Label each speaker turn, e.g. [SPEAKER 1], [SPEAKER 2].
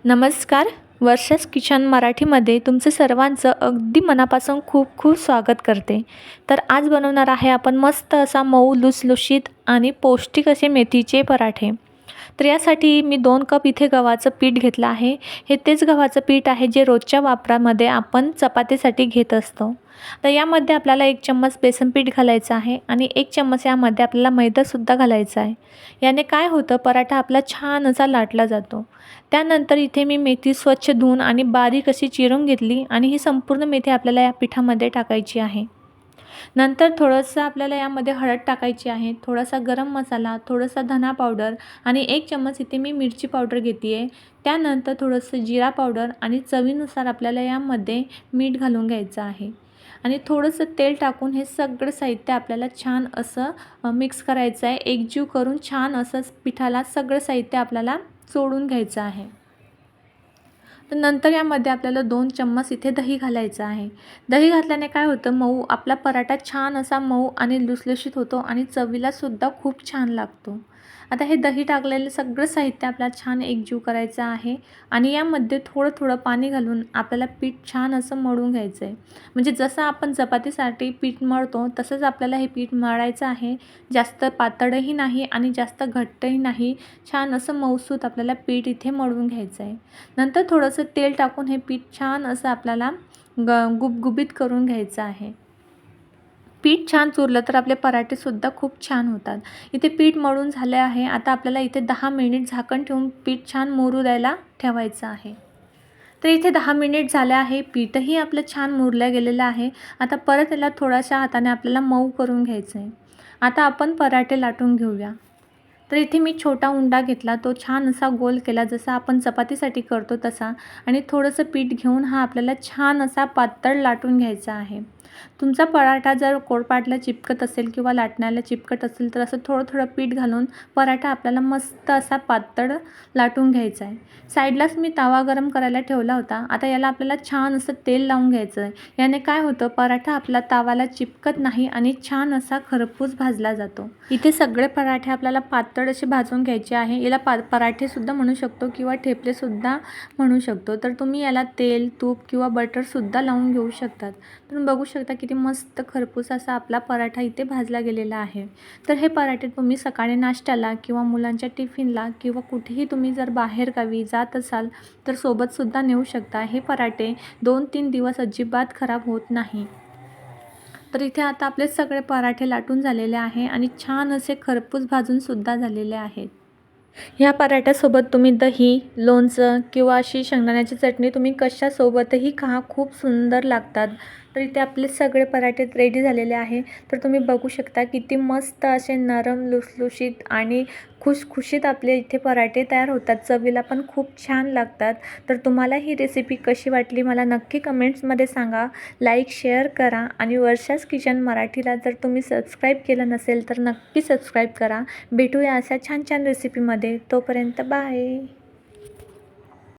[SPEAKER 1] नमस्कार. वर्षास किचन मराठीमध्ये तुमचं सर्वांचं अगदी मनापासून खूप खूप स्वागत करते. तर आज बनवणार आहे आपण मस्त असा मऊ लुसलुशीत आणि पौष्टिक असे मेथीचे पराठे. तर यासाठी मी दोन कप इथे गव्हाचं पीठ घेतलं आहे. हे तेच गव्हाचं पीठ आहे जे रोजच्या वापरामध्ये आपण चपातीसाठी घेत असतो. तर यामध्ये आपल्याला एक चम्मच बेसन पीठ घालायचं आहे आणि एक चम्मच यामध्ये आपल्याला मैदासुद्धा घालायचा आहे. याने काय होतं पराठा आपला छान असा लाटला जातो. त्यानंतर इथे मी मेथी स्वच्छ धुवून आणि बारीक अशी चिरून घेतली आणि ही संपूर्ण मेथी आपल्याला या पिठामध्ये टाकायची आहे. नंतर थोडंसं आपल्याला यामध्ये हळद टाकायची आहे थोडासा गरम मसाला थोडासा धना पावडर आणि एक चम्मच इथे मी मिरची पावडर घेते आहे त्यानंतर थोडंसं जिरा पावडर आणि चवीनुसार आपल्याला यामध्ये मीठ घालून घ्यायचं आहे. आणि थोडंसं तेल टाकून हे सगळं साहित्य आपल्याला छान असं मिक्स करायचं आहे एकजीव करून छान असं पिठाला सगळं साहित्य आपल्याला चोळून घ्यायचं आहे. तर नंतर यामध्ये आपल्याला दोन चम्मच इथे दही घालायचं आहे. दही घातल्याने काय होतं मऊ आपला पराठा छान असा मऊ आणि लुसलुशीत होतो आणि चवीलासुद्धा खूप छान लागतो. आता हे दही टाकलेलं सगळं साहित्य आपल्याला छान एकजीव करायचं आहे. आणि यामध्ये थोडं थोडं पाणी घालून आपल्याला पीठ छान असं मळून घ्यायचं आहे म्हणजे जसं आपण चपातीसाठी पीठ मळतो तसंच आपल्याला हे पीठ मळायचं आहे. जास्त पातळही नाही आणि जास्त घट्टही नाही. छान असं मऊसूत आपल्याला पीठ इथे मळून घ्यायचं आहे नंतर थोडंसं तेल टाकून हे पीठ छान असं आपल्याला ग गुबगुबीत करून घ्यायचं आहे. पीठ छान चुरलं तर आपले पराठेसुद्धा खूप छान होतात. इथे पीठ मळून झाले आहे. आता आपल्याला इथे दहा मिनिट झाकण ठेवून पीठ छान मोरू द्यायला ठेवायचं आहे. तर इथे दहा मिनिट झाले आहे. पीठही आपलं छान मुरलं गेलेलं आहे. आता परत याला थोड्याशा हाताने आपल्याला मऊ करून घ्यायचं आहे आता आपण पराठे लाटून घेऊया. तर इथे मी छोटा उंडा घेतला. तो छान असा गोल केला. जसा आपण चपातीसाठी करतो तसा. आणि थोडंसं पीठ घेऊन हा आपल्याला छान असा पातळ लाटून घ्यायचा आहे. तुमचा पराठा जर कोळपाटला चिपकत असेल किंवा लाटण्याला चिपकत असेल तर असं थोडं थोडं पीठ घालून पराठा आपल्याला मस्त असा पातळ लाटून घ्यायचा आहे. साईडलाच मी तवा गरम करायला ठेवला होता. आता याला आपल्याला छान असं तेल लावून घ्यायचं आहे. याने काय होतं? पराठा आपला तावाला चिपकत नाही आणि छान असा खरपूस भाजला जातो. इथे सगळे पराठे आपल्याला पातळ पातळ असे भाजून घ्यायचे आहे. याला पा पराठेसुद्धा म्हणू शकतो किंवा ठेपलेसुद्धा म्हणू शकतो. तर तुम्ही याला तेल तूप किंवा बटरसुद्धा लावून घेऊ शकतात. तुम्ही बघू शकता किती मस्त खरपूस असा आपला पराठा इथे भाजला गेलेला आहे. तर हे पराठे तुम्ही सकाळी नाश्त्याला किंवा मुलांच्या टिफिनला किंवा कुठेही तुम्ही जर बाहेरगावी जात असाल तर सोबतसुद्धा नेऊ शकता. हे पराठे दोन तीन दिवस अजिबात खराब होत नाही. तर इथे आता आपले सगळे पराठे लाटून झालेले आहे आणि छान असे खरपूस भाजूनसुद्धा झालेले आहेत. ह्या पराठ्यासोबत तुम्ही दही लोणचं किंवा अशी शेंगदाण्याची चटणी तुम्ही कशासोबतही खा खूप सुंदर लागतात. तर इथे आपले सगळे पराठे रेडी झालेले आहे. तर तुम्ही बघू शकता किती मस्त असे नरम लुसलुशीत आणि खुशखुशीत आपले इथे पराठे तयार होतात. चवीला पण खूप छान लागतात. तर तुम्हाला ही रेसिपी कशी वाटली मला नक्की कमेंट्समध्ये सांगा. लाईक शेअर करा आणि वर्षास किचन मराठीला जर तुम्ही सबस्क्राईब केलं नसेल तर नक्की सबस्क्राईब करा. भेटूया अशा छान छान रेसिपीमध्ये तोपर्यंत बाय